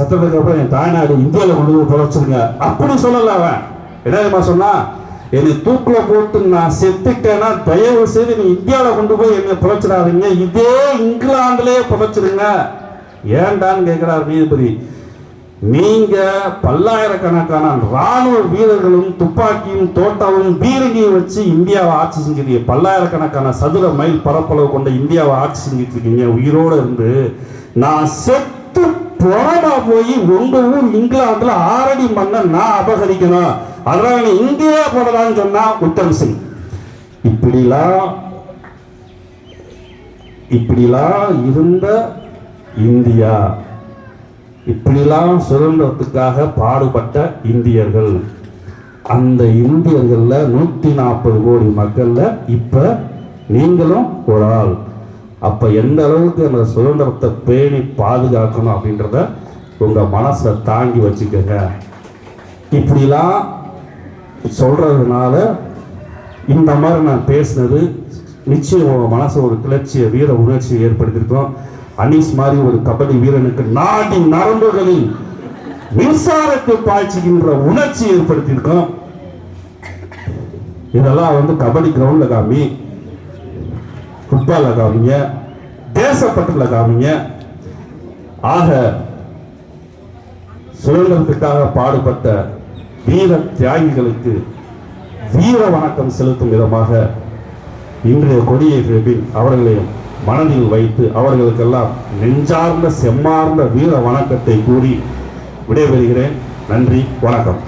சத்தத்துக்கு என் தாய்நாடு இந்தியாவில் கொண்டு போய் புதைச்சிருங்க அப்படின்னு சொல்லல அவன். என்னதுமா சொன்னா? என்னை தூக்கில் போட்டு நான் செத்துட்டேன்னா தயவு செய்து நீ இந்தியாவில் கொண்டு போய் என்னை புதைச்சிடாதீங்க இதே இங்கிலாந்துலேயே புதைச்சிருங்க ஏன்டான்னு கேட்குறார் நீதிபதி. நீங்க பல்லாயிரக்கணக்கான ராணுவ வீரர்களும் துப்பாக்கியும் தோட்டாவும் பீரங்கியும் வச்சு இந்தியாவை ஆட்சி செஞ்சிருக்கீங்க. பல்லாயிரக்கணக்கான சதுர மைல் பரப்பளவு கொண்ட இந்தியாவை ஆட்சி செஞ்சுட்டு இருக்கீங்க. உயிரோட இருந்து நான் செத்து கொரோனா போய் உங்க ஊர் இங்கிலாந்துல ஆரடி மன்னன் நான் அபகரிக்கணும். அதனால இந்தியா போடலான்னு சொன்னா உத்தம் சிங் இப்படிலாம் இப்படிலாம் இருந்த இந்தியா. இப்படிலாம் சுதந்திரத்துக்காக பாடுபட்ட இந்தியர்கள். அந்த இந்தியர்களில் நூற்றி நாற்பது கோடி மக்களில் இப்போ நீங்களும் ஒரு ஆள். அப்ப எந்த அளவுக்கு அந்த சுதந்திரத்தை பேணி பாதுகாக்கணும் அப்படின்றத உங்க மனசுல தாங்கி வச்சுக்கோங்க. இப்படிலாம் சொல்றதுனால இந்த மாதிரி நான் பேசினது நிச்சயம் உங்க மனசு ஒரு கிளர்ச்சியை வீர உணர்ச்சியை ஏற்படுத்தியிருக்கோம். அனீஸ் மாதிரி ஒரு கபடி வீரனுக்கு நாட்டின் நரம்புகளில் மின்சாரத்தை பாய்ச்சுகின்ற உணர்ச்சி ஏற்படுத்தியிருக்கோம். இதெல்லாம் வந்து கபடி கிரவுண்ட்ல காமி. ஃபுட்பாலில் காமிங்க தேசப்பட்டுல காமிங்க ஆக சுதந்திரத்துக்காக பாடுபட்ட வீர தியாகிகளுக்கு வீர வணக்கம் செலுத்தும் விதமாக இன்றைய கொடியை பின் அவர்களையும் மனதில் வைத்து அவர்களுக்கெல்லாம் நெஞ்சார்ந்த செம்மார்ந்த வீர வணக்கத்தை கூறி விடைபெறுகிறேன். நன்றி வணக்கம்.